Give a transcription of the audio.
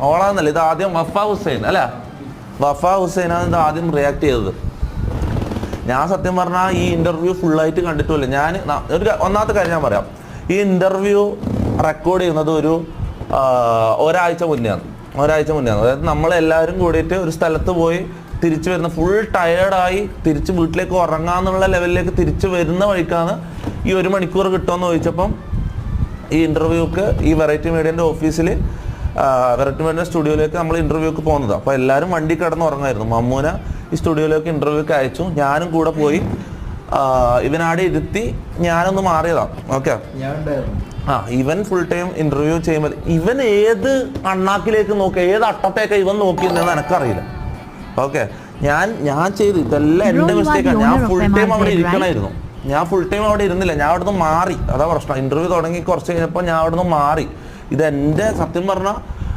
ഓളാന്നല്ല ഇത് ആദ്യം വഫ ഹുസൈൻ അല്ല? വഫ ഹുസൈനാണ് ഇത് ആദ്യം റിയാക്ട് ചെയ്തത്. ഞാൻ സത്യം പറഞ്ഞാൽ ഈ ഇന്റർവ്യൂ ഫുള്ളായിട്ട് കണ്ടിട്ടില്ല ഞാൻ ഒരു ഒന്നാമത്തെ കാര്യം ഞാൻ പറയാം. ഈ ഇന്റർവ്യൂ റെക്കോർഡ് ചെയ്യുന്നത് ഒരു ഒരാഴ്ച ഒരാഴ്ച മുന്നെയാണ്. ഒരാഴ്ച മുന്നെയാണ്. അതായത് നമ്മളെല്ലാവരും കൂടിയിട്ട് ഒരു സ്ഥലത്ത് പോയി തിരിച്ചു വരുന്ന ഫുൾ ടയേർഡായി തിരിച്ച് വീട്ടിലേക്ക് ഉറങ്ങാന്നുള്ള ലെവലിലേക്ക് തിരിച്ചു വരുന്ന വഴിക്കാണ് ഈ ഒരു മണിക്കൂർ കിട്ടുമെന്ന് ചോദിച്ചപ്പം ഈ ഇന്റർവ്യൂക്ക് ഈ വെറൈറ്റി മീഡിയന്റെ ഓഫീസിൽ മീഡിയ സ്റ്റുഡിയോയിലേക്ക് നമ്മൾ ഇന്റർവ്യൂക്ക് പോകുന്നത്. അപ്പോൾ എല്ലാവരും വണ്ടി കിടന്ന് ഉറങ്ങായിരുന്നു മമ്മൂന ഈ സ്റ്റുഡിയോയിലേക്ക് ഇന്റർവ്യൂക്ക് അയച്ചു. ഞാനും കൂടെ പോയി ഇവനാടെ ഇരുത്തി ഞാനൊന്ന് മാറിയതാണ് ഓക്കെ? ഞാൻ ഉണ്ടായിരുന്നു ആ ഇവൻ ഫുൾ ടൈം ഇന്റർവ്യൂ ചെയ്യുമ്പോൾ ഇവൻ ഏത് അണ്ണാക്കിലേക്ക് നോക്കി ഏത് അട്ടത്തേക്ക് ഇവൻ നോക്കിയെന്ന് എനിക്കറിയില്ല. ഓക്കെ? ഞാൻ ഞാൻ ചെയ്തു. ഇതെല്ലാം എന്റെ മിസ്റ്റേക്കാണ് ഞാൻ ഫുൾ ടൈം അവിടെ? ഇരിക്കണമായിരുന്നു ഞാൻ ഫുൾ ടൈം അവിടെ ഇരുന്നില്ല. ഞാൻ അവിടുന്ന് മാറി. അതാ പ്രശ്നം. ഇന്റർവ്യൂ തുടങ്ങി കുറച്ച് കഴിഞ്ഞപ്പോൾ ഞാൻ അവിടുന്ന് മാറി. ഇത് എന്റെ സത്യം പറഞ്ഞാൽ